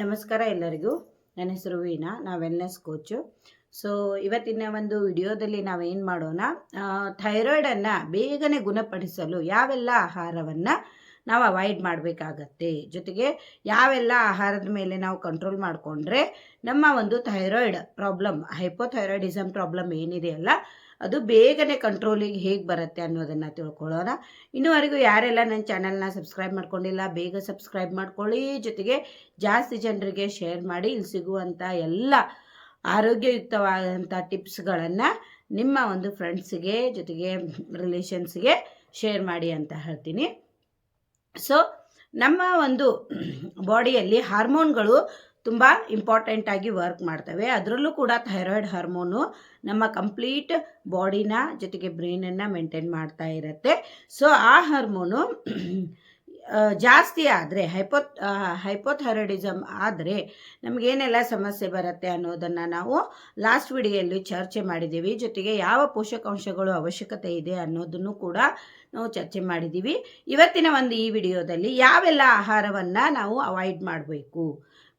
ನಮಸ್ಕಾರ ಎಲ್ಲರಿಗೂ. ನನ್ನ ಹೆಸರು ವೀಣಾ ನಾ ವೆಲ್ನೆಸ್ ಕೋಚು ಸೊ ಇವತ್ತಿನ ಒಂದು ವಿಡಿಯೋದಲ್ಲಿ ನಾವೇನು ಮಾಡೋಣ? ಥೈರಾಯ್ಡನ್ನು ಬೇಗನೆ ಗುಣಪಡಿಸಲು ಯಾವೆಲ್ಲ ಆಹಾರವನ್ನು ನಾವು ಅವಾಯ್ಡ್ ಮಾಡಬೇಕಾಗತ್ತೆ. ಜೊತೆಗೆ ಯಾವೆಲ್ಲ ಆಹಾರದ ಮೇಲೆ ನಾವು ಕಂಟ್ರೋಲ್ ಮಾಡಿಕೊಂಡ್ರೆ ನಮ್ಮ ಒಂದು ಥೈರಾಯ್ಡ್ ಪ್ರಾಬ್ಲಮ್ ಹೈಪೋಥೈರಾಯ್ಡಿಸಮ್ ಪ್ರಾಬ್ಲಮ್ ಏನಿದೆಯಲ್ಲ ಅದು ಬೇಗನೆ ಕಂಟ್ರೋಲಿಗೆ ಹೇಗೆ ಬರುತ್ತೆ ಅನ್ನೋದನ್ನು ತಿಳ್ಕೊಳ್ಳೋಣ. ಇನ್ನುವರೆಗೂ ಯಾರೆಲ್ಲ ನನ್ನ ಚಾನಲ್ನ ಸಬ್ಸ್ಕ್ರೈಬ್ ಮಾಡ್ಕೊಂಡಿಲ್ಲ, ಬೇಗ ಸಬ್ಸ್ಕ್ರೈಬ್ ಮಾಡ್ಕೊಳ್ಳಿ. ಜೊತೆಗೆ ಜಾಸ್ತಿ ಜನರಿಗೆ ಶೇರ್ ಮಾಡಿ ಇಲ್ಲಿ ಸಿಗುವಂಥ ಎಲ್ಲ ಆರೋಗ್ಯಯುಕ್ತವಾದಂಥ ಟಿಪ್ಸ್ಗಳನ್ನು ನಿಮ್ಮ ಒಂದು ಫ್ರೆಂಡ್ಸಿಗೆ ಜೊತೆಗೆ ರಿಲೇಷನ್ಸ್ಗೆ ಶೇರ್ ಮಾಡಿ ಅಂತ ಹೇಳ್ತೀನಿ. ಸೊ ನಮ್ಮ ಒಂದು ಬಾಡಿಯಲ್ಲಿ ಹಾರ್ಮೋನ್ಗಳು ತುಂಬ ಇಂಪಾರ್ಟೆಂಟಾಗಿ ವರ್ಕ್ ಮಾಡ್ತವೆ. ಅದರಲ್ಲೂ ಕೂಡ ಥೈರಾಯ್ಡ್ ಹಾರ್ಮೋನು ನಮ್ಮ ಕಂಪ್ಲೀಟ್ ಬಾಡಿನ ಜೊತೆಗೆ ಬ್ರೈನನ್ನು ಮೇಂಟೈನ್ ಮಾಡ್ತಾ ಇರುತ್ತೆ. ಸೊ ಆ ಹಾರ್ಮೋನು ಜಾಸ್ತಿ ಆದರೆ ಹೈಪೋ ಹೈಪೋಥೈರಾಯ್ಡಿಸಮ್ ಆದರೆ ನಮಗೇನೆಲ್ಲ ಸಮಸ್ಯೆ ಬರುತ್ತೆ ಅನ್ನೋದನ್ನು ನಾವು ಲಾಸ್ಟ್ ವಿಡಿಯೋಲ್ಲಿ ಚರ್ಚೆ ಮಾಡಿದ್ದೀವಿ ಜೊತೆಗೆ ಯಾವ ಪೋಷಕಾಂಶಗಳು ಅವಶ್ಯಕತೆ ಇದೆ ಅನ್ನೋದನ್ನು ಕೂಡ ನಾವು ಚರ್ಚೆ ಮಾಡಿದ್ದೀವಿ ಇವತ್ತಿನ ಒಂದು ಈ ವಿಡಿಯೋದಲ್ಲಿ ಯಾವೆಲ್ಲ ಆಹಾರವನ್ನು ನಾವು ಅವಾಯ್ಡ್ ಮಾಡಬೇಕು?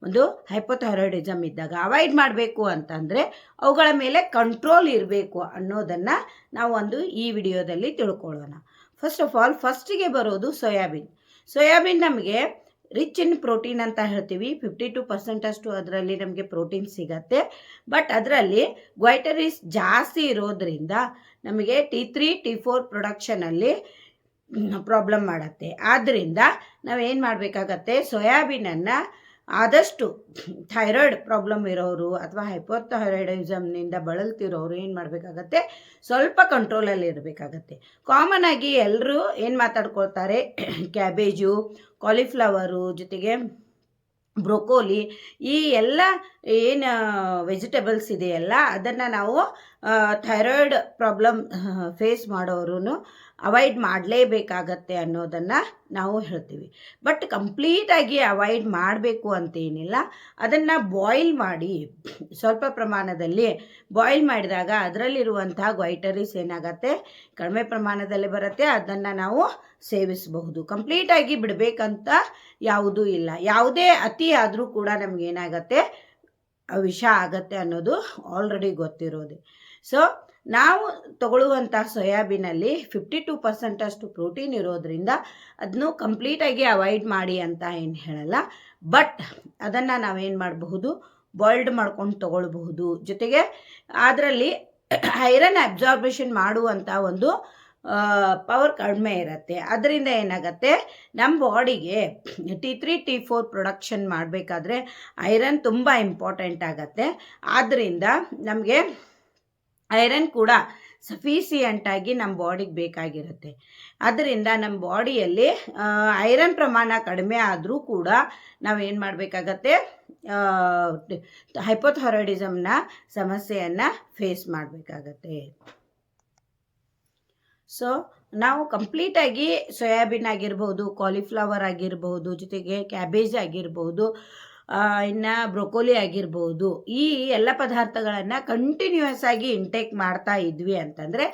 ಒಂದು ಹೈಪೋಥೈರಾಯ್ಡಿಸಮ್ ಇದ್ದಾಗ ಅವಾಯ್ಡ್ ಮಾಡಬೇಕು ಅಂತಂದರೆ ಅವುಗಳ ಮೇಲೆ ಕಂಟ್ರೋಲ್ ಇರಬೇಕು ಅನ್ನೋದನ್ನು ನಾವು ಒಂದು ಈ ವಿಡಿಯೋದಲ್ಲಿ ತಿಳ್ಕೊಳ್ಳೋಣ. ಫಸ್ಟ್ ಆಫ್ ಆಲ್ ಫಸ್ಟಿಗೆ ಬರೋದು ಸೋಯಾಬೀನ್. ಸೋಯಾಬೀನ್ ನಮಗೆ ರಿಚ್ ಇನ್ ಪ್ರೋಟೀನ್ ಅಂತ ಹೇಳ್ತೀವಿ. ಫಿಫ್ಟಿ ಟು ಪರ್ಸೆಂಟಷ್ಟು ಅದರಲ್ಲಿ ನಮಗೆ ಪ್ರೋಟೀನ್ ಸಿಗತ್ತೆ. ಬಟ್ ಅದರಲ್ಲಿ ಗ್ವೈಟರೀಸ್ ಜಾಸ್ತಿ ಇರೋದ್ರಿಂದ ನಮಗೆ ಟಿ ತ್ರೀ ಟಿ ಫೋರ್ ಪ್ರೊಡಕ್ಷನಲ್ಲಿ ಪ್ರಾಬ್ಲಮ್ ಮಾಡುತ್ತೆ. ಆದ್ದರಿಂದ ನಾವೇನು ಮಾಡಬೇಕಾಗತ್ತೆ? ಸೋಯಾಬೀನನ್ನು ಆದಷ್ಟು ಥೈರಾಯ್ಡ್ ಪ್ರಾಬ್ಲಮ್ ಇರೋರು ಅಥವಾ ಹೈಪೋಥೈರಾಯ್ಡಿಸಮ್ನಿಂದ ಬಳಲ್ತಿರೋರು ಏನು ಮಾಡಬೇಕಾಗತ್ತೆ? ಸ್ವಲ್ಪ ಕಂಟ್ರೋಲಲ್ಲಿ ಇರಬೇಕಾಗತ್ತೆ. ಕಾಮನ್ ಆಗಿ ಎಲ್ಲರೂ ಏನು ಮಾತಾಡ್ಕೊಳ್ತಾರೆ? ಕ್ಯಾಬೇಜು ಕಾಲಿಫ್ಲವರು ಜೊತೆಗೆ ಬ್ರೊಕೋಲಿ ಈ ಎಲ್ಲ ಏನು ವೆಜಿಟೇಬಲ್ಸ್ ಇದೆಯಲ್ಲ, ಅದನ್ನು ನಾವು ಥೈರಾಯ್ಡ್ ಪ್ರಾಬ್ಲಮ್ ಫೇಸ್ ಮಾಡೋರು ಅವಾಯ್ಡ್ ಮಾಡಲೇಬೇಕಾಗತ್ತೆ ಅನ್ನೋದನ್ನು ನಾವು ಹೇಳ್ತೀವಿ. ಬಟ್ ಕಂಪ್ಲೀಟಾಗಿ ಅವಾಯ್ಡ್ ಮಾಡಬೇಕು ಅಂತೇನಿಲ್ಲ ಅದನ್ನು ಬಾಯ್ಲ್ ಮಾಡಿ, ಸ್ವಲ್ಪ ಪ್ರಮಾಣದಲ್ಲಿ ಬಾಯ್ಲ್ ಮಾಡಿದಾಗ ಅದರಲ್ಲಿರುವಂತಹ ಗ್ವೈಟರೀಸ್ ಏನಾಗತ್ತೆ? ಕಡಿಮೆ ಪ್ರಮಾಣದಲ್ಲಿ ಬರುತ್ತೆ. ಅದನ್ನು ನಾವು ಸೇವಿಸಬಹುದು. ಕಂಪ್ಲೀಟಾಗಿ ಬಿಡಬೇಕಂತ ಯಾವುದೂ ಇಲ್ಲ. ಯಾವುದೇ ಅತಿ ಆದರೂ ಕೂಡ ನಮಗೇನಾಗತ್ತೆ ವಿಷ ಆಗತ್ತೆ ಅನ್ನೋದು ಆಲ್ರೆಡಿ ಗೊತ್ತಿರೋದೆ. ಸೊ ನಾವು ತಗೊಳ್ಳುವಂಥ ಸೋಯಾಬೀನಲ್ಲಿ ಫಿಫ್ಟಿ ಟು ಪರ್ಸೆಂಟಷ್ಟು ಪ್ರೋಟೀನ್ ಇರೋದ್ರಿಂದ ಅದನ್ನು ಕಂಪ್ಲೀಟಾಗಿ ಅವಾಯ್ಡ್ ಮಾಡಿ ಅಂತ ಏನು ಹೇಳಲ್ಲ. ಬಟ್ ಅದನ್ನು ನಾವೇನು ಮಾಡಬಹುದು? ಬಾಯ್ಲ್ಡ್ ಮಾಡ್ಕೊಂಡು ತಗೊಳ್ಬಹುದು. ಜೊತೆಗೆ ಅದರಲ್ಲಿ ಐರನ್ ಅಬ್ಸಾರ್ಬೇಷನ್ ಮಾಡುವಂಥ ಒಂದು ಪವರ್ ಕಡಿಮೆ ಇರುತ್ತೆ. ಅದರಿಂದ ಏನಾಗುತ್ತೆ? ನಮ್ಮ ಬಾಡಿಗೆ T three T four production ಮಾಡಬೇಕಾದ್ರೆ ಐರನ್ ತುಂಬ ಇಂಪಾರ್ಟೆಂಟ್ ಆಗತ್ತೆ. ಆದ್ದರಿಂದ ನಮಗೆ ಐರನ್ ಕೂಡ ಆಗಿ ನಮ್ಮ ಬಾಡಿಗೆ ಬೇಕಾಗಿರುತ್ತೆ. ಅದರಿಂದ ನಮ್ಮ ಬಾಡಿಯಲ್ಲಿ ಐರನ್ ಪ್ರಮಾಣ ಕಡಿಮೆ ಆದರೂ ಕೂಡ ನಾವು ಏನು ಮಾಡಬೇಕಾಗತ್ತೆ ಹೈಪೋಥೈರಾಯ್ಡಿಸಮ್ನ ಸಮಸ್ಯೆಯನ್ನು ಫೇಸ್ ಮಾಡಬೇಕಾಗತ್ತೆ. ಸೊ ನಾವು ಕಂಪ್ಲೀಟಾಗಿ ಸೋಯಾಬೀನ್ ಆಗಿರ್ಬೋದು ಕಾಲಿಫ್ಲವರ್ ಆಗಿರ್ಬೋದು, ಜೊತೆಗೆ ಕ್ಯಾಬೇಜ್ ಆಗಿರ್ಬೋದು ಇನ್ನು ಬ್ರೊಕೋಲಿ ಆಗಿರ್ಬೋದು, ಈ ಎಲ್ಲ ಪದಾರ್ಥಗಳನ್ನು ಕಂಟಿನ್ಯೂಯಸ್ ಆಗಿ ಇಂಟೇಕ್ ಮಾಡ್ತಾ ಇದ್ವಿ ಅಂತಂದರೆ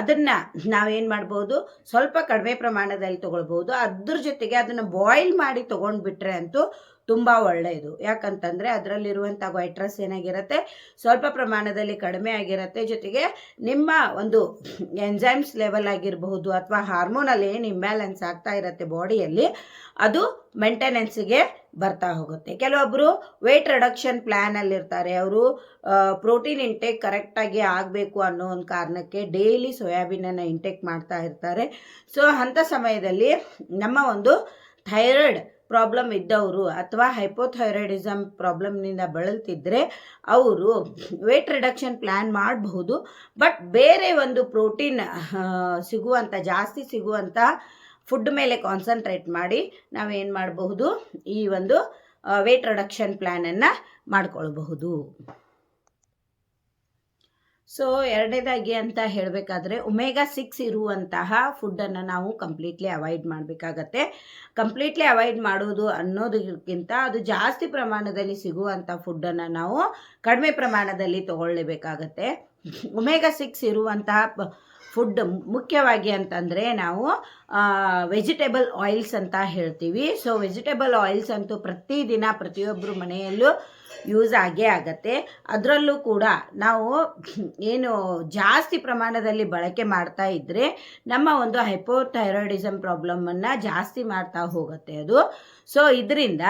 ಅದನ್ನು ನಾವೇನು ಮಾಡ್ಬೋದು, ಸ್ವಲ್ಪ ಕಡಿಮೆ ಪ್ರಮಾಣದಲ್ಲಿ ತೊಗೊಳ್ಬೋದು. ಅದ್ರ ಜೊತೆಗೆ ಅದನ್ನು ಬಾಯ್ಲ್ ಮಾಡಿ ತೊಗೊಂಡ್ಬಿಟ್ರೆ ಅಂತೂ ತುಂಬ ಒಳ್ಳೆಯದು ಯಾಕಂತಂದರೆ ಅದರಲ್ಲಿರುವಂಥ ವೈಟ್ರಸ್ ಏನಾಗಿರುತ್ತೆ, ಸ್ವಲ್ಪ ಪ್ರಮಾಣದಲ್ಲಿ ಕಡಿಮೆ ಆಗಿರುತ್ತೆ. ಜೊತೆಗೆ ನಿಮ್ಮ ಒಂದು ಎಂಜೈಮ್ಸ್ ಲೆವೆಲ್ ಆಗಿರಬಹುದು ಅಥವಾ ಹಾರ್ಮೋನಲ್ಲಿ ಏನು ಇಂಬ್ಯಾಲೆನ್ಸ್ ಆಗ್ತಾ ಇರುತ್ತೆ ಬಾಡಿಯಲ್ಲಿ ಅದು ಮೇಂಟೆನೆನ್ಸಿಗೆ ಬರ್ತಾ ಹೋಗುತ್ತೆ. ಕೆಲವೊಬ್ಬರು ವೆಯ್ಟ್ ರಿಡಕ್ಷನ್ ಪ್ಲ್ಯಾನಲ್ಲಿರ್ತಾರೆ ಅವರು ಪ್ರೋಟೀನ್ ಇಂಟೇಕ್ ಕರೆಕ್ಟಾಗಿ ಆಗಬೇಕು ಅನ್ನೋ ಒಂದು ಕಾರಣಕ್ಕೆ ಡೈಲಿ ಸೋಯಾಬೀನನ್ನು ಇಂಟೇಕ್ ಮಾಡ್ತಾ ಇರ್ತಾರೆ. ಸೊ ಅಂಥ ಸಮಯದಲ್ಲಿ ನಮ್ಮ ಒಂದು ಥೈರಾಯ್ಡ್ ಪ್ರಾಬ್ಲಮ್ ಇದ್ದವರು ಅಥವಾ ಹೈಪೋಥೈರಾಯ್ಡಿಸಮ್ ಪ್ರಾಬ್ಲಮ್ನಿಂದ ಬಳಲ್ತಿದ್ರೆ ಅವರು ವೇಟ್ ರಿಡಕ್ಷನ್ ಪ್ಲ್ಯಾನ್ ಮಾಡಬಹುದು. ಬಟ್ ಬೇರೆ ಒಂದು ಪ್ರೋಟೀನ್ ಸಿಗುವಂಥ ಜಾಸ್ತಿ ಸಿಗುವಂಥ ಫುಡ್ ಮೇಲೆ ಕಾನ್ಸಂಟ್ರೇಟ್ ಮಾಡಿ ನಾವೇನು ಮಾಡಬಹುದು? ಈ ಒಂದು ವೇಟ್ ರಿಡಕ್ಷನ್ ಪ್ಲ್ಯಾನನ್ನು ಮಾಡ್ಕೊಳ್ಬಹುದು. ಸೊ ಎರಡನೇದಾಗಿ ಅಂತ ಹೇಳಬೇಕಾದ್ರೆ ಒಮೆಗಾ ಸಿಕ್ಸ್ ಇರುವಂತಹ ಫುಡ್ಡನ್ನು ನಾವು ಕಂಪ್ಲೀಟ್ಲಿ ಅವಾಯ್ಡ್ ಮಾಡಬೇಕಾಗತ್ತೆ. ಕಂಪ್ಲೀಟ್ಲಿ ಅವಾಯ್ಡ್ ಮಾಡೋದು ಅನ್ನೋದಕ್ಕಿಂತ ಅದು ಜಾಸ್ತಿ ಪ್ರಮಾಣದಲ್ಲಿ ಸಿಗುವಂಥ ಫುಡ್ಡನ್ನು ನಾವು ಕಡಿಮೆ ಪ್ರಮಾಣದಲ್ಲಿ ತಗೊಳ್ಳೇಬೇಕಾಗತ್ತೆ ಒಮೆಗಾ ಸಿಕ್ಸ್ ಇರುವಂತಹ ಫುಡ್ ಮುಖ್ಯವಾಗಿ ಅಂತಂದರೆ ನಾವು ವೆಜಿಟೇಬಲ್ ಆಯಿಲ್ಸ್ ಅಂತ ಹೇಳ್ತೀವಿ. ಸೊ ವೆಜಿಟೇಬಲ್ ಆಯಿಲ್ಸ್ ಅಂತೂ ಪ್ರತಿದಿನ ಪ್ರತಿಯೊಬ್ಬರು ಮನೆಯಲ್ಲೂ ಯೂಸ್ ಆಗೇ ಆಗತ್ತೆ. ಅದರಲ್ಲೂ ಕೂಡ ನಾವು ಏನು ಜಾಸ್ತಿ ಪ್ರಮಾಣದಲ್ಲಿ ಬಳಕೆ ಮಾಡ್ತಾ ಇದ್ದರೆ ನಮ್ಮ ಒಂದು ಹೈಪೋಥೈರಾಯ್ಡಿಸಮ್ ಪ್ರಾಬ್ಲಮನ್ನು ಜಾಸ್ತಿ ಮಾಡ್ತಾ ಹೋಗುತ್ತೆ ಅದು. ಸೊ ಇದರಿಂದ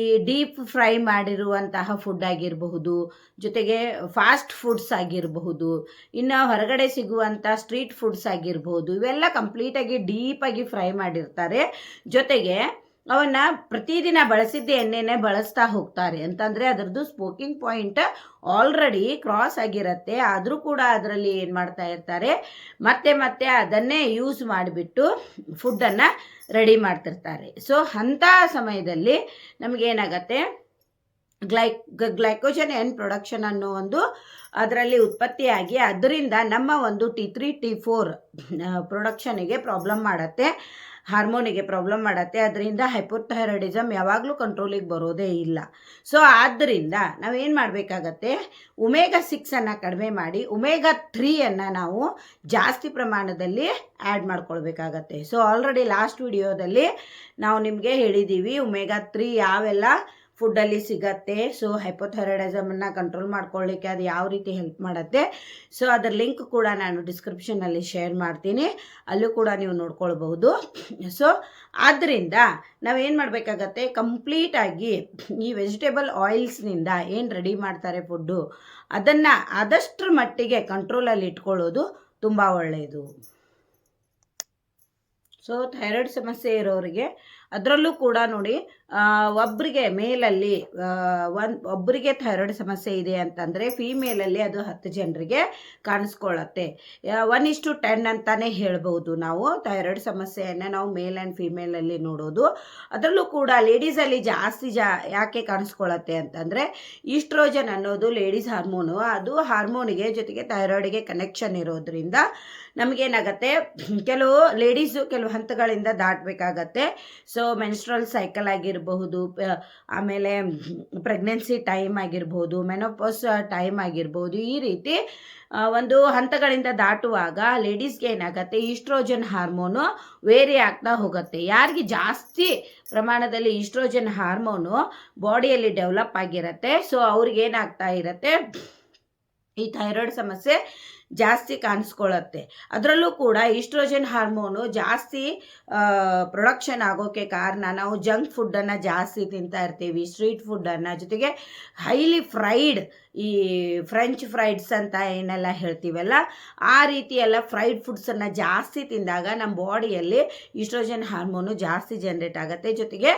ಈ ಡೀಪ್ ಫ್ರೈ ಮಾಡಿರುವಂತಹ ಫುಡ್ ಆಗಿರಬಹುದು, ಜೊತೆಗೆ ಫಾಸ್ಟ್ ಫುಡ್ಸ್ ಆಗಿರಬಹುದು, ಇನ್ನು ಹೊರಗಡೆ ಸಿಗುವಂಥ ಸ್ಟ್ರೀಟ್ ಫುಡ್ಸ್ ಆಗಿರಬಹುದು, ಇವೆಲ್ಲ ಕಂಪ್ಲೀಟಾಗಿ ಡೀಪಾಗಿ ಫ್ರೈ ಮಾಡಿರ್ತಾರೆ. ಜೊತೆಗೆ ಅವನ್ನ ಪ್ರತಿದಿನ ಬಳಸಿದ್ದ ಎಣ್ಣೆನೆ ಬಳಸ್ತಾ ಹೋಗ್ತಾರೆ. ಅಂತಂದರೆ ಅದರದ್ದು ಸ್ಮೋಕಿಂಗ್ ಪಾಯಿಂಟ್ ಆಲ್ರೆಡಿ ಕ್ರಾಸ್ ಆಗಿರುತ್ತೆ. ಆದರೂ ಕೂಡ ಅದರಲ್ಲಿ ಏನು ಮಾಡ್ತಾ ಇರ್ತಾರೆ, ಮತ್ತೆ ಮತ್ತೆ ಅದನ್ನೇ ಯೂಸ್ ಮಾಡಿಬಿಟ್ಟು ಫುಡ್ಡನ್ನು ರೆಡಿ ಮಾಡ್ತಿರ್ತಾರೆ. ಸೊ, ಅಂಥ ಸಮಯದಲ್ಲಿ ನಮಗೇನಾಗತ್ತೆ, ಗ್ಲೈ, ಗ್ಲೈಕೋಜನ್ ಎಂಡ್ ಪ್ರೊಡಕ್ಷನ್ ಅನ್ನೋ ಒಂದು ಅದರಲ್ಲಿ ಉತ್ಪತ್ತಿಯಾಗಿ ಅದರಿಂದ ನಮ್ಮ ಒಂದು ಟಿ ತ್ರೀ, ಟಿ ಫೋರ್ ಪ್ರೊಡಕ್ಷನಿಗೆ ಪ್ರಾಬ್ಲಮ್ ಮಾಡುತ್ತೆ. ಹಾರ್ಮೋನಿಗೆ ಪ್ರಾಬ್ಲಮ್ ಮಾಡತ್ತೆ. ಅದರಿಂದ ಹೈಪೋಥೈರಾಯ್ಡಿಸಮ್ ಯಾವಾಗಲೂ ಕಂಟ್ರೋಲಿಗೆ ಬರೋದೇ ಇಲ್ಲ. ಸೊ ಆದ್ದರಿಂದ ನಾವೇನು ಮಾಡಬೇಕಾಗತ್ತೆ? ಉಮೇಗ ಸಿಕ್ಸನ್ನು ಕಡಿಮೆ ಮಾಡಿ ಉಮೇಗ ತ್ರೀಯನ್ನು ನಾವು ಜಾಸ್ತಿ ಪ್ರಮಾಣದಲ್ಲಿ ಆ್ಯಡ್ ಮಾಡ್ಕೊಳ್ಬೇಕಾಗತ್ತೆ. ಸೊ, ಆಲ್ರೆಡಿ ಲಾಸ್ಟ್ ವಿಡಿಯೋದಲ್ಲಿ ನಾವು ನಿಮಗೆ ಹೇಳಿದ್ದೀವಿ ಉಮೇಗ ತ್ರೀ ಯಾವೆಲ್ಲ ಫುಡ್ಡಲ್ಲಿ ಸಿಗತ್ತೆ. ಸೊ ಹೈಪೋಥೈರಾಯ್ಡಿಸಮನ್ನು ಕಂಟ್ರೋಲ್ ಮಾಡ್ಕೊಳ್ಳಿಕ್ಕೆ ಅದು ಯಾವ ರೀತಿ ಹೆಲ್ಪ್ ಮಾಡುತ್ತೆ? ಸೊ ಅದರ ಲಿಂಕ್ ಕೂಡ ನಾನು ಡಿಸ್ಕ್ರಿಪ್ಷನಲ್ಲಿ ಶೇರ್ ಮಾಡ್ತೀನಿ. ಅಲ್ಲೂ ಕೂಡ ನೀವು ನೋಡ್ಕೊಳ್ಬಹುದು. ಸೊ ಆದ್ದರಿಂದ ನಾವೇನು ಮಾಡಬೇಕಾಗತ್ತೆ? ಕಂಪ್ಲೀಟಾಗಿ ಈ ವೆಜಿಟೇಬಲ್ ಆಯಿಲ್ಸ್ನಿಂದ ಏನು ರೆಡಿ ಮಾಡ್ತಾರೆ ಫುಡ್ಡು ಅದನ್ನು ಆದಷ್ಟರ ಮಟ್ಟಿಗೆ ಕಂಟ್ರೋಲಲ್ಲಿ ಇಟ್ಕೊಳ್ಳೋದು ತುಂಬ ಒಳ್ಳೆಯದು ಸೊ ಥೈರಾಯ್ಡ್ ಸಮಸ್ಯೆ ಇರೋರಿಗೆ ಅದರಲ್ಲೂ ಕೂಡ ನೋಡಿ ಒಬ್ಬರಿಗೆ ಮೇಲಲ್ಲಿ ಒಂದು ಒಬ್ಬರಿಗೆ ಥೈರಾಯ್ಡ್ ಸಮಸ್ಯೆ ಇದೆ ಅಂತಂದರೆ ಫೀಮೇಲಲ್ಲಿ ಅದು ಹತ್ತು ಜನರಿಗೆ ಕಾಣಿಸ್ಕೊಳ್ಳುತ್ತೆ. ಒನ್ ಇಷ್ಟು ಟೆನ್ ಅಂತಲೇ ಹೇಳ್ಬೋದು ನಾವು. ಥೈರಾಯ್ಡ್ ಸಮಸ್ಯೆಯನ್ನು ನಾವು ಮೇಲ್ ಆ್ಯಂಡ್ ಫೀಮೇಲಲ್ಲಿ ನೋಡೋದು. ಅದರಲ್ಲೂ ಕೂಡ ಲೇಡೀಸಲ್ಲಿ ಜಾಸ್ತಿ ಜಾ, ಯಾಕೆ ಕಾಣಿಸ್ಕೊಳ್ಳುತ್ತೆ ಅಂತಂದರೆ ಈಸ್ಟ್ರೋಜನ್ ಅನ್ನೋದು ಲೇಡೀಸ್ ಹಾರ್ಮೋನು ಅದು ಹಾರ್ಮೋನಿಗೆ ಜೊತೆಗೆ ಥೈರಾಯ್ಡ್ಗೆ ಕನೆಕ್ಷನ್ ಇರೋದ್ರಿಂದ ನಮಗೇನಾಗತ್ತೆ, ಕೆಲವು ಲೇಡೀಸು ಕೆಲವು ಹಂತಗಳಿಂದ ದಾಟಬೇಕಾಗತ್ತೆ. ಸೊ ಮೆನ್ಸ್ಟ್ರಲ್ ಸೈಕಲ್ ಆಗಿರಬಹುದು ಆಮೇಲೆ ಪ್ರೆಗ್ನೆನ್ಸಿ ಟೈಮ್ ಆಗಿರ್ಬೋದು ಮೆನೋಪೋಸ್ ಟೈಮ್ ಆಗಿರ್ಬೋದು ಈ ರೀತಿ ಒಂದು ಹಂತಗಳಿಂದ ದಾಟುವಾಗ ಲೇಡೀಸ್ಗೆ ಏನಾಗುತ್ತೆ ಈಸ್ಟ್ರೋಜನ್ ಹಾರ್ಮೋನು ವೇರಿ ಆಗ್ತಾ ಹೋಗುತ್ತೆ. ಯಾರಿಗೆ ಜಾಸ್ತಿ ಪ್ರಮಾಣದಲ್ಲಿ ಈಸ್ಟ್ರೋಜನ್ ಹಾರ್ಮೋನು ಬಾಡಿಯಲ್ಲಿ ಡೆವಲಪ್ ಆಗಿರುತ್ತೆ ಸೊ ಅವ್ರಿಗೇನಾಗ್ತಾ ಇರುತ್ತೆ, ಈ ಥೈರಾಯ್ಡ್ ಸಮಸ್ಯೆ ಜಾಸ್ತಿ ಕಾಣಿಸ್ಕೊಳ್ಳುತ್ತೆ ಅದರಲ್ಲೂ ಕೂಡ ಈಸ್ಟ್ರೋಜನ್ ಹಾರ್ಮೋನು ಜಾಸ್ತಿ ಪ್ರೊಡಕ್ಷನ್ ಆಗೋಕ್ಕೆ ಕಾರಣ ನಾವು ಜಂಕ್ ಫುಡ್ಡನ್ನು ಜಾಸ್ತಿ ತಿಂತಾ ಇರ್ತೀವಿ, ಸ್ಟ್ರೀಟ್ ಫುಡ್ಡನ್ನು. ಜೊತೆಗೆ ಹೈಲಿ ಫ್ರೈಡ್, ಈ ಫ್ರೆಂಚ್ ಫ್ರೈಡ್ಸ್ ಅಂತ ಏನೆಲ್ಲ ಹೇಳ್ತೀವಲ್ಲ, ಆ ರೀತಿ ಎಲ್ಲ ಫ್ರೈಡ್ ಫುಡ್ಸನ್ನು ಜಾಸ್ತಿ ತಿಂದಾಗ ನಮ್ಮ ಬಾಡಿಯಲ್ಲಿ ಈಸ್ಟ್ರೋಜನ್ ಹಾರ್ಮೋನು ಜಾಸ್ತಿ ಜನ್ರೇಟ್ ಆಗುತ್ತೆ. ಜೊತೆಗೆ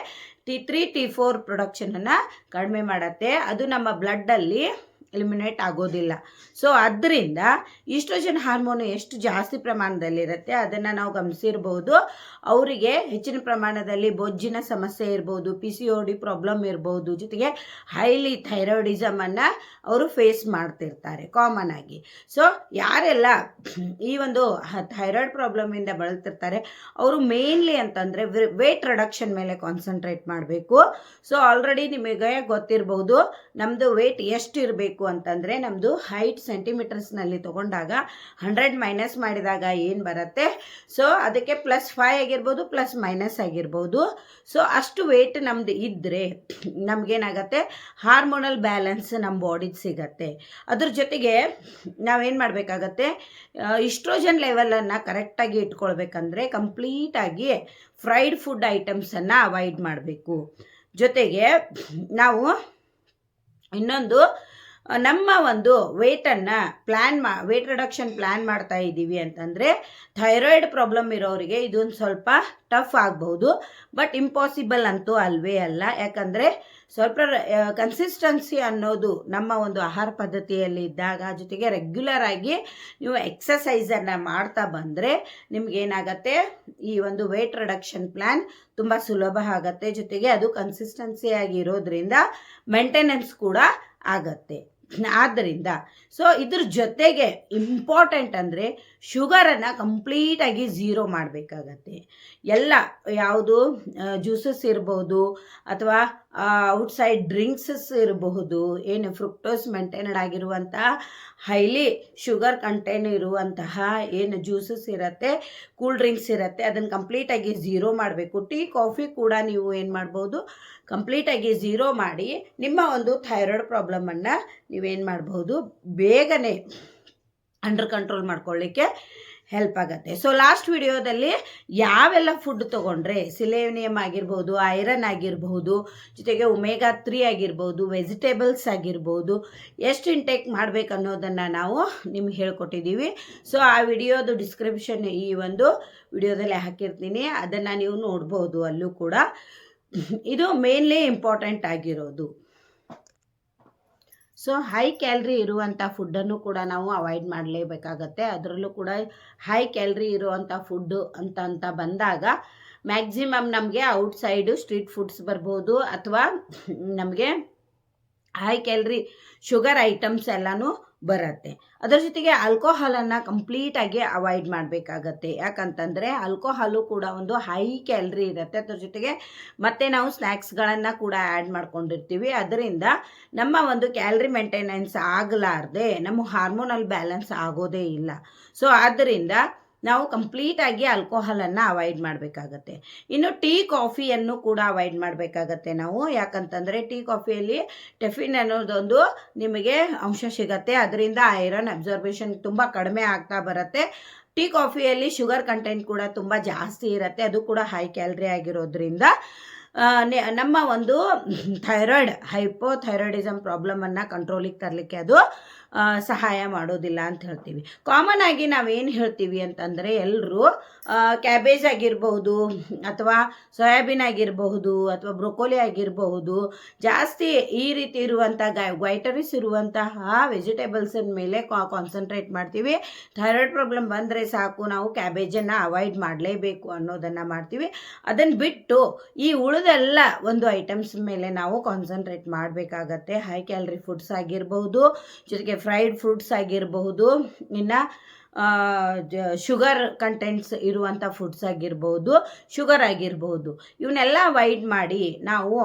ಟಿ ತ್ರೀ, ಟಿ ಫೋರ್ ಪ್ರೊಡಕ್ಷನನ್ನು ಕಡಿಮೆ ಮಾಡುತ್ತೆ. ಅದು ನಮ್ಮ ಬ್ಲಡ್ಡಲ್ಲಿ ಎಲಿಮಿನೇಟ್ ಆಗೋದಿಲ್ಲ. ಸೊ ಅದರಿಂದ ಈಸ್ಟ್ರೋಜನ್ ಹಾರ್ಮೋನ್ ಎಷ್ಟು ಜಾಸ್ತಿ ಪ್ರಮಾಣದಲ್ಲಿರುತ್ತೆ ಅದನ್ನು ನಾವು ಗಮನಿಸಿರ್ಬೋದು. ಅವರಿಗೆ ಹೆಚ್ಚಿನ ಪ್ರಮಾಣದಲ್ಲಿ ಬೊಜ್ಜಿನ ಸಮಸ್ಯೆ ಇರ್ಬೋದು P C O D problem ಇರ್ಬೋದು ಜೊತೆಗೆ ಹೈಲಿ ಥೈರಾಯ್ಡಿಸಮನ್ನು ಅವರು ಫೇಸ್ ಮಾಡ್ತಿರ್ತಾರೆ ಕಾಮನ್ ಆಗಿ. ಸೊ ಯಾರೆಲ್ಲ ಈ ಒಂದು ಥೈರಾಯ್ಡ್ ಪ್ರಾಬ್ಲಮಿಂದ ಬಳಲ್ತಿರ್ತಾರೆ, ಅವರು ಮೇನ್ಲಿ ಅಂತಂದರೆ ವೇಟ್ ರಿಡಕ್ಷನ್ ಮೇಲೆ ಕಾನ್ಸಂಟ್ರೇಟ್ ಮಾಡಬೇಕು. ಸೊ ಆಲ್ರೆಡಿ ನಿಮಗೆ ಗೊತ್ತಿರಬಹುದು ನಮ್ಮದು ವೇಟ್ ಎಷ್ಟು ಇರಬೇಕು ಅಂತಂದರೆ ನಮ್ಮದು ಹೈಟ್ ಸೆಂಟಿಮೀಟರ್ಸ್ನಲ್ಲಿ ತೊಗೊಂಡಾಗ ಹಂಡ್ರೆಡ್ ಮೈನಸ್ ಮಾಡಿದಾಗ ಏನು ಬರುತ್ತೆ? ಸೊ ಅದಕ್ಕೆ ಪ್ಲಸ್ ಫೈ ಆಗಿರ್ಬೋದು ಪ್ಲಸ್ ಮೈನಸ್ ಆಗಿರ್ಬೋದು. ಸೊ ಅಷ್ಟು ವೇಟ್ ನಮ್ಮದು ಇದ್ದರೆ ನಮಗೇನಾಗತ್ತೆ? ಹಾರ್ಮೋನಲ್ ಬ್ಯಾಲೆನ್ಸ್ ನಮ್ಮ ಬಾಡಿಗೆ ಸಿಗತ್ತೆ. ಅದ್ರ ಜೊತೆಗೆ ನಾವೇನು ಮಾಡಬೇಕಾಗತ್ತೆ? ಇಸ್ಟ್ರೋಜನ್ ಲೆವೆಲನ್ನು ಕರೆಕ್ಟಾಗಿ ಇಟ್ಕೊಳ್ಬೇಕಂದ್ರೆ ಕಂಪ್ಲೀಟಾಗಿ ಫ್ರೈಡ್ ಫುಡ್ ಐಟಮ್ಸನ್ನು ಅವಾಯ್ಡ್ ಮಾಡಬೇಕು. ಜೊತೆಗೆ ನಾವು ಇನ್ನೊಂದು ನಮ್ಮ ಒಂದು ವೇಟನ್ನು ಪ್ಲ್ಯಾನ್ ಮಾ ವೇಟ್ ರಿಡಕ್ಷನ್ ಪ್ಲ್ಯಾನ್ ಮಾಡ್ತಾ ಇದ್ದೀವಿ ಅಂತಂದರೆ ಥೈರಾಯ್ಡ್ ಪ್ರಾಬ್ಲಮ್ ಇರೋರಿಗೆ ಇದೊಂದು ಸ್ವಲ್ಪ ಟಫ್ ಆಗ್ಬೋದು ಬಟ್ ಇಂಪಾಸಿಬಲ್ ಅಂತೂ ಅಲ್ವೇ ಅಲ್ಲ. ಯಾಕಂದರೆ ಸ್ವಲ್ಪ ಕನ್ಸಿಸ್ಟೆನ್ಸಿ ಅನ್ನೋದು ನಮ್ಮ ಒಂದು ಆಹಾರ ಪದ್ಧತಿಯಲ್ಲಿ ಇದ್ದಾಗ ಜೊತೆಗೆ ರೆಗ್ಯುಲರ್ ಆಗಿ ನೀವು ಎಕ್ಸಸೈಸನ್ನು ಮಾಡ್ತಾ ಬಂದರೆ ನಿಮಗೇನಾಗತ್ತೆ ಈ ಒಂದು ವೇಟ್ ರಿಡಕ್ಷನ್ ಪ್ಲ್ಯಾನ್ ತುಂಬ ಸುಲಭ ಆಗುತ್ತೆ. ಜೊತೆಗೆ ಅದು ಕನ್ಸಿಸ್ಟೆನ್ಸಿಯಾಗಿ ಇರೋದ್ರಿಂದ ಮೇಂಟೆನೆನ್ಸ್ ಕೂಡ ಆಗತ್ತೆ. ಆದ್ದರಿಂದ ಸೊ ಇದ್ರ ಜೊತೆಗೆ ಇಂಪಾರ್ಟೆಂಟ್ ಅಂದರೆ ಶುಗರನ್ನು ಕಂಪ್ಲೀಟಾಗಿ ಝೀರೋ ಮಾಡಬೇಕಾಗತ್ತೆ. ಎಲ್ಲ ಯಾವುದು ಜ್ಯೂಸಸ್ ಇರ್ಬೋದು, ಅಥವಾ ಔಟ್ಸೈಡ್ ಡ್ರಿಂಕ್ಸಸ್ ಇರಬಹುದು, ಏನು ಫ್ರುಕ್ಟೋಸ್ ಮೇಂಟೈನಡ್ ಆಗಿರುವಂತಹ ಹೈಲಿ ಶುಗರ್ ಕಂಟೆಂಟ್ ಇರುವಂತಹ, ಏನು ಜ್ಯೂಸಸ್ ಇರುತ್ತೆ ಕೂಲ್ ಡ್ರಿಂಕ್ಸ್ ಇರುತ್ತೆ, ಅದನ್ನು ಕಂಪ್ಲೀಟಾಗಿ ಝೀರೋ ಮಾಡಬೇಕು. ಟೀ ಕಾಫಿ ಕೂಡ ನೀವು ಏನು ಮಾಡ್ಬೋದು ಕಂಪ್ಲೀಟಾಗಿ ಝೀರೋ ಮಾಡಿ ನಿಮ್ಮ ಒಂದು ಥೈರಾಯ್ಡ್ ಪ್ರಾಬ್ಲಮನ್ನು ನೀವೇನು ಮಾಡ್ಬೋದು ಬೇಗನೆ ಅಂಡರ್ ಕಂಟ್ರೋಲ್ ಮಾಡ್ಕೊಳ್ಳಿಕ್ಕೆ ಹೆಲ್ಪ್ ಆಗುತ್ತೆ. ಸೊ ಲಾಸ್ಟ್ ವಿಡಿಯೋದಲ್ಲಿ ಯಾವೆಲ್ಲ ಫುಡ್ ತೊಗೊಂಡ್ರೆ ಸಿಲೇನಿಯಮ್ ಆಗಿರ್ಬೋದು ಐರನ್ ಆಗಿರ್ಬೋದು, ಜೊತೆಗೆ ಉಮೇಗಾ ತ್ರೀ ಆಗಿರ್ಬೋದು ವೆಜಿಟೇಬಲ್ಸ್ ಆಗಿರ್ಬೋದು, ಎಷ್ಟು ಇಂಟೇಕ್ ಮಾಡಬೇಕು ಅನ್ನೋದನ್ನು ನಾವು ನಿಮ್ಗೆ ಹೇಳ್ಕೊಟ್ಟಿದ್ದೀವಿ. ಸೊ ಆ ವಿಡಿಯೋದು ಡಿಸ್ಕ್ರಿಪ್ಷನ್ ಈ ಒಂದು ವಿಡಿಯೋದಲ್ಲಿ ಹಾಕಿರ್ತೀನಿ. ಅದನ್ನು ನೀವು ನೋಡ್ಬೋದು ಅಲ್ಲೂ ಕೂಡ. ಇದು ಮೇನ್ಲಿ ಇಂಪಾರ್ಟೆಂಟ್ ಆಗಿರೋದು. ಸೊ ಹೈ ಕ್ಯಾಲ್ರಿ ಇರುವಂಥ ಫುಡ್ಡನ್ನು ಕೂಡ ನಾವು ಅವಾಯ್ಡ್ ಮಾಡಲೇಬೇಕಾಗತ್ತೆ. ಅದರಲ್ಲೂ ಕೂಡ ಹೈ ಕ್ಯಾಲ್ರಿ ಇರುವಂಥ ಫುಡ್ಡು ಅಂತ ಅಂತ ಬಂದಾಗ ಮ್ಯಾಕ್ಸಿಮಮ್ ನಮಗೆ ಔಟ್ಸೈಡು ಸ್ಟ್ರೀಟ್ ಫುಡ್ಸ್ ಬರ್ಬೋದು ಅಥವಾ ನಮಗೆ ಹೈ ಕ್ಯಾಲ್ರಿ ಶುಗರ್ ಐಟಮ್ಸ್ ಎಲ್ಲನೂ ಬರುತ್ತೆ. ಅದರ ಜೊತೆಗೆ ಆಲ್ಕೋಹಾಲನ್ನು ಕಂಪ್ಲೀಟಾಗಿ ಅವಾಯ್ಡ್ ಮಾಡಬೇಕಾಗತ್ತೆ. ಯಾಕಂತಂದರೆ ಆಲ್ಕೋಹಾಲು ಕೂಡ ಒಂದು ಹೈ ಕ್ಯಾಲ್ರಿ ಇರುತ್ತೆ. ಅದ್ರ ಜೊತೆಗೆ ಮತ್ತೆ ನಾವು ಸ್ನ್ಯಾಕ್ಸ್ಗಳನ್ನು ಕೂಡ ಆ್ಯಡ್ ಮಾಡ್ಕೊಂಡಿರ್ತೀವಿ. ಅದರಿಂದ ನಮ್ಮ ಒಂದು ಕ್ಯಾಲ್ರಿ ಮೇಂಟೆನೆನ್ಸ್ ಆಗಲಾರದೆ ನಮ್ಮ ಹಾರ್ಮೋನಲ್ ಬ್ಯಾಲೆನ್ಸ್ ಆಗೋದೇ ಇಲ್ಲ. ಸೊ ಆದ್ದರಿಂದ ನಾವು ಕಂಪ್ಲೀಟಾಗಿ ಆಲ್ಕೋಹಾಲನ್ನು ಅವಾಯ್ಡ್ ಮಾಡಬೇಕಾಗತ್ತೆ. ಇನ್ನು ಟೀ ಕಾಫಿಯನ್ನು ಕೂಡ ಅವಾಯ್ಡ್ ಮಾಡಬೇಕಾಗತ್ತೆ ನಾವು. ಯಾಕಂತಂದರೆ ಟೀ ಕಾಫಿಯಲ್ಲಿ ಟೆಫಿನ್ ಅನ್ನೋದೊಂದು ನಿಮಗೆ ಅಂಶ ಸಿಗತ್ತೆ. ಅದರಿಂದ ಐರನ್ ಅಬ್ಸರ್ಬೇಷನ್ ತುಂಬ ಕಡಿಮೆ ಆಗ್ತಾ ಬರುತ್ತೆ. ಟೀ ಕಾಫಿಯಲ್ಲಿ ಶುಗರ್ ಕಂಟೆಂಟ್ ಕೂಡ ತುಂಬ ಜಾಸ್ತಿ ಇರುತ್ತೆ. ಅದು ಕೂಡ ಹೈ ಕ್ಯಾಲ್ರಿ ಆಗಿರೋದ್ರಿಂದ ನಮ್ಮ ಒಂದು ಥೈರಾಯ್ಡ್ ಹೈಪೋಥೈರಾಯ್ಡಿಸಮ್ ಪ್ರಾಬ್ಲಮನ್ನು ಕಂಟ್ರೋಲಿಗೆ ತರಲಿಕ್ಕೆ ಅದು ಸಹಾಯ ಮಾಡೋದಿಲ್ಲ ಅಂತ ಹೇಳ್ತೀವಿ. ಕಾಮನ್ ಆಗಿ ನಾವೇನು ಹೇಳ್ತೀವಿ ಅಂತಂದರೆ ಎಲ್ಲರೂ ಕ್ಯಾಬೇಜ್ ಆಗಿರಬಹುದು ಅಥವಾ ಸೋಯಾಬೀನ್ ಆಗಿರಬಹುದು ಅಥವಾ ಬ್ರೊಕೋಲಿ ಆಗಿರಬಹುದು, ಜಾಸ್ತಿ ಈ ರೀತಿ ಇರುವಂಥ ಗೈ ವೈಟರಿಸ್ ಇರುವಂತಹ ವೆಜಿಟೇಬಲ್ಸಿನ ಮೇಲೆ ಕಾನ್ಸಂಟ್ರೇಟ್ ಮಾಡ್ತೀವಿ. ಥೈರಾಯ್ಡ್ ಪ್ರಾಬ್ಲಮ್ ಬಂದರೆ ಸಾಕು, ನಾವು ಕ್ಯಾಬೇಜನ್ನು ಅವಾಯ್ಡ್ ಮಾಡಲೇಬೇಕು ಅನ್ನೋದನ್ನು ಮಾಡ್ತೀವಿ. ಅದನ್ನು ಬಿಟ್ಟು ಈ ಉಳಿದೆಲ್ಲ ಒಂದು ಐಟಮ್ಸ್ ಮೇಲೆ ನಾವು ಕಾನ್ಸಂಟ್ರೇಟ್ ಮಾಡಬೇಕಾಗತ್ತೆ. ಹೈ ಕ್ಯಾಲರಿ ಫುಡ್ಸ್ ಆಗಿರಬಹುದು, ಜೊತೆಗೆ ಫ್ರೈಡ್ ಫ್ರೂಟ್ಸ್ ಆಗಿರಬಹುದು, ಇನ್ನು ಶುಗರ್ ಕಂಟೆಂಟ್ಸ್ ಇರುವಂಥ ಫುಡ್ಸ್ ಆಗಿರ್ಬೋದು ಶುಗರ್ ಆಗಿರ್ಬೋದು ಇವನ್ನೆಲ್ಲ ಅವಾಯ್ಡ್ ಮಾಡಿ ನಾವು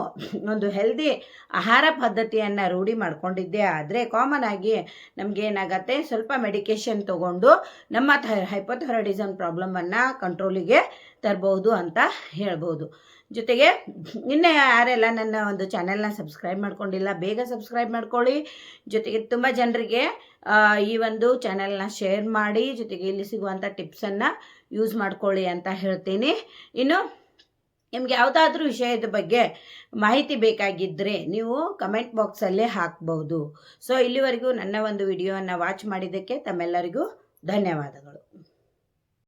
ಒಂದು ಹೆಲ್ದಿ ಆಹಾರ ಪದ್ಧತಿಯನ್ನು ರೂಢಿ ಮಾಡಿಕೊಂಡಿದ್ದೆ ಆದರೆ ಕಾಮನ್ ಆಗಿ ನಮಗೇನಾಗತ್ತೆ ಸ್ವಲ್ಪ ಮೆಡಿಕೇಷನ್ ತಗೊಂಡು ನಮ್ಮ ಥೈ ಹೈಪೋಥೈರಾಯ್ಡಿಸಮ್ ಪ್ರಾಬ್ಲಮನ್ನು ಕಂಟ್ರೋಲಿಗೆ ತರ್ಬೋದು ಅಂತ ಹೇಳ್ಬೋದು ಜೊತೆಗೆ ಇನ್ನೇ ಯಾರೆಲ್ಲ ನನ್ನ ಒಂದು ಚಾನೆಲ್ನ ಸಬ್ಸ್ಕ್ರೈಬ್ ಮಾಡ್ಕೊಂಡಿಲ್ಲ, ಬೇಗ ಸಬ್ಸ್ಕ್ರೈಬ್ ಮಾಡ್ಕೊಳ್ಳಿ. ಜೊತೆಗೆ ತುಂಬ ಜನರಿಗೆ ಈ ಒಂದು ಚಾನೆಲ್ನ ಶೇರ್ ಮಾಡಿ, ಜೊತೆಗೆ ಇಲ್ಲಿ ಸಿಗುವಂಥ ಟಿಪ್ಸನ್ನು ಯೂಸ್ ಮಾಡ್ಕೊಳ್ಳಿ ಅಂತ ಹೇಳ್ತೀನಿ. ಇನ್ನು, ನಿಮ್ಗೆ ಯಾವುದಾದ್ರೂ ವಿಷಯದ ಬಗ್ಗೆ ಮಾಹಿತಿ ಬೇಕಾಗಿದ್ದರೆ ನೀವು ಕಮೆಂಟ್ ಬಾಕ್ಸಲ್ಲೇ ಹಾಕ್ಬೋದು. ಸೊ ಇಲ್ಲಿವರೆಗೂ ನನ್ನ ಒಂದು ವಿಡಿಯೋವನ್ನು ವಾಚ್ ಮಾಡಿದ್ದಕ್ಕೆ ತಮ್ಮೆಲ್ಲರಿಗೂ ಧನ್ಯವಾದಗಳು.